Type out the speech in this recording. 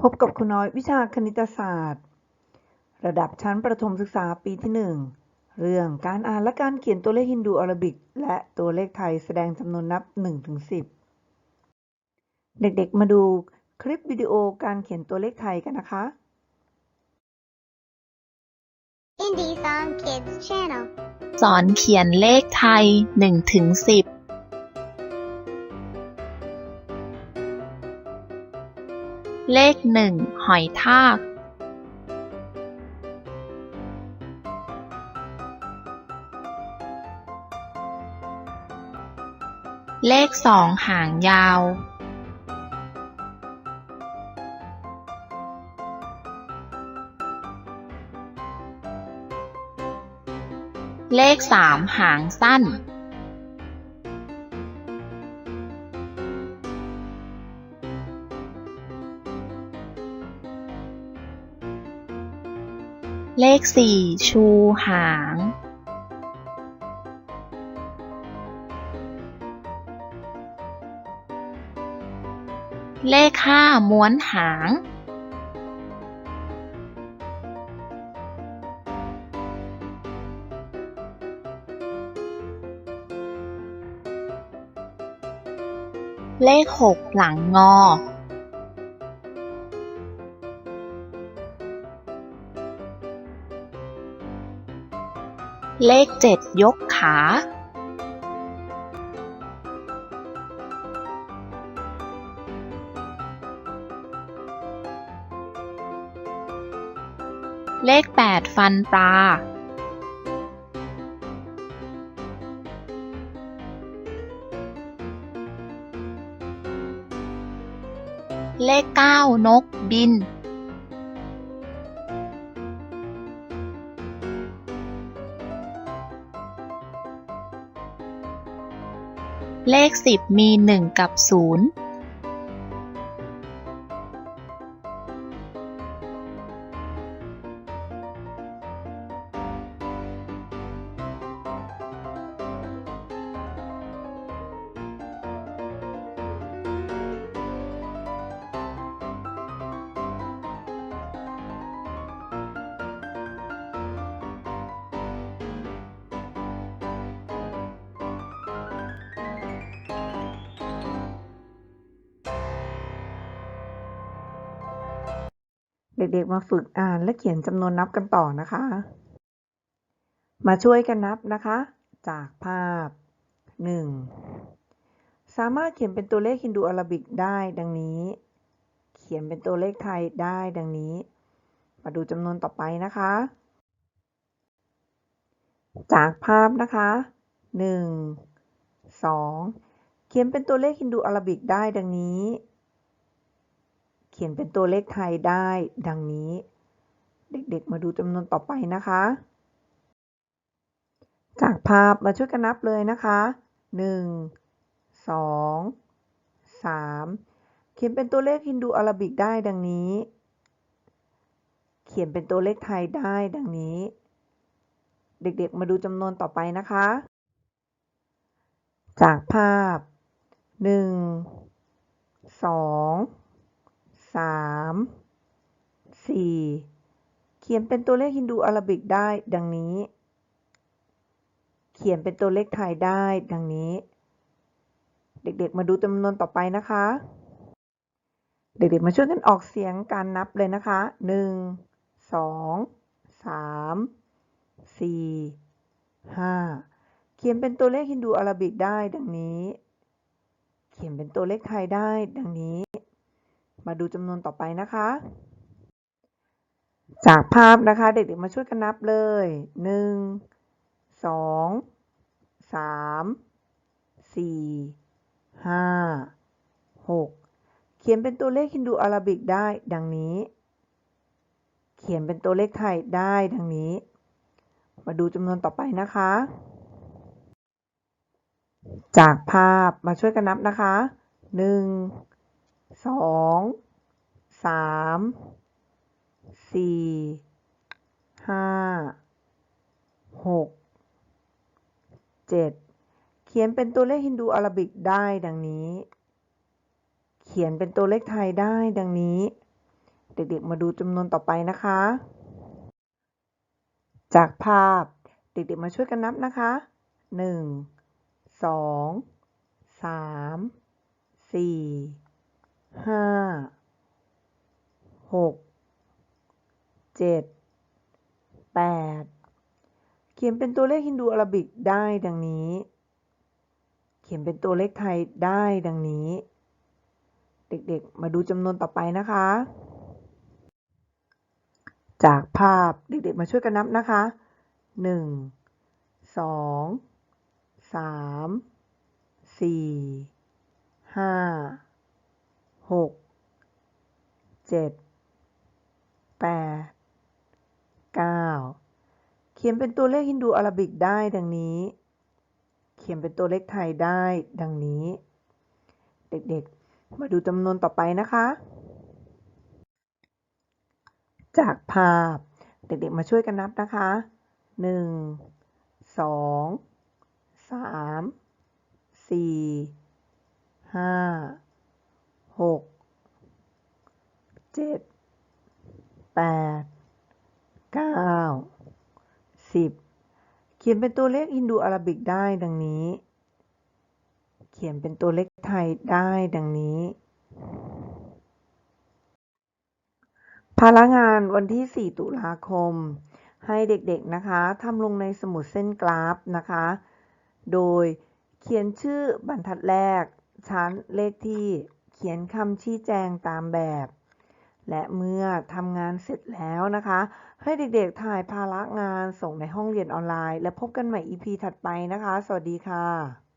พบกับครูน้อยวิชาคณิตศาสตร์ ระดับชั้นประถมศึกษาปีที่ 1 เรื่องการอ่านและการเขียนตัวเลขฮินดูอาราบิก และตัวเลขไทยแสดงจำนวนนับ 1-10 เด็กๆ มาดูคลิปวิดีโอการเขียนตัวเลขไทยกันนะคะ Indie Song Kids Channel. สอนเขียนเลขไทย 1 เลข1หอยทาก เลข2หางยาว เลข3หางสั้น เลข 4 ชูหาง เลข 5 ม้วนหาง เลข 6 หลังงอ เลข7ยกขา เลข8ฟันปลา เลข9นกบิน เลข 10 มี 1 กับ 0 เด็กๆมาฝึกอ่านและเขียนจำนวนนับกันต่อนะคะ มาช่วยกันนับนะคะ จากภาพ 1. สามารถเขียนเป็นตัวเลขฮินดูอาราบิกได้ดังนี้ เขียนเป็นตัวเลขไทยได้ดังนี้ มาดูจำนวนต่อไปนะคะ จากภาพนะคะ 1 2 เขียนเป็นตัวเลขฮินดูอาราบิกได้ดังนี้ ขียนเป็นตัวเลขไทยได้ ดังนี้ เด็กๆ มาดูจำนวนต่อไปนะคะ จากภาพมาช่วยกันนับเลยนะคะ 1 2 3 เขียนเป็นตัวเลขฮินดูอาราบิกได้ดังนี้ เขียนเป็นตัวเลขไทยได้ดังนี้ เด็กๆ มาดูจำนวนต่อไปนะคะ จากภาพ 1 2 สามสี่เขียนเป็นตัวเลขฮินดูอาราบิกได้ ดังนี้ เขียนเป็นตัวเลขไทยได้ ดังนี้ เด็กๆ มาดูจำนวนต่อไปนะคะ เด็กๆ มาช่วยกันออกเสียงการนับเลยนะคะหนึ่งสองสามสี่ห้าเขียนเป็นตัวเลขฮินดูอาราบิกได้ ดังนี้ เขียนเป็นตัวเลขไทยได้ ดังนี้ มาดูจำนวนต่อไปนะคะ จากภาพนะคะเด็กๆมาช่วยกันนับเลยหนึ่งสองสามสี่ห้าหกเขียนเป็นตัวเลขฮินดูอาราบิกได้ดังนี้ เขียนเป็นตัวเลขไทยได้ดังนี้ มาดูจำนวนต่อไปนะคะ จากภาพมาช่วยกันนับนะคะหนึ่ง สองสามสี่ห้าหกเจ็ดเขียนเป็นตัวเลขฮินดูอาราบิกได้ดังนี้ เขียนเป็นตัวเลขไทยได้ดังนี้ เด็กๆมาดูจำนวนต่อไปนะคะ จากภาพเด็กๆมาช่วยกันนับนะคะหนึ่งสองสามสี่ ห้าหกเจ็ดแปดเขียนเป็นตัวเลขฮินดูอาราบิกได้ดังนี้ เขียนเป็นตัวเลขไทยได้ดังนี้ เด็กๆ มาดูจำนวนต่อไปนะคะ จากภาพเด็กๆ มาช่วยกันนับนะคะหนึ่งสองสามสี่ห้า หกเจ็ดแปดเก้าเขียนเป็นตัวเลขฮินดูอาราบิกได้ดังนี้ เขียนเป็นตัวเลขไทยได้ดังนี้ เด็กๆ มาดูจำนวนต่อไปนะคะ จากภาพเด็กๆ มาช่วยกันนับนะคะหนึ่งสองสามสี่ห้า หกเจ็ดแปดเก้าสิบเขียนเป็นตัวเลขฮินดูอาราบิกได้ดังนี้ เขียนเป็นตัวเลขไทยได้ดังนี้ ภาระงานวันที่ 4 ตุลาคม ให้เด็กๆนะคะทำลงในสมุดเส้นกราฟนะคะ โดยเขียนชื่อบรรทัดแรกชั้นเลขที่ เขียนคำชี้แจงตามแบบ และเมื่อทำงานเสร็จแล้วนะคะ ให้เด็กๆถ่ายภาระงานส่งในห้องเรียนออนไลน์ และพบกันใหม่ EP ถัดไปนะคะ สวัสดีค่ะ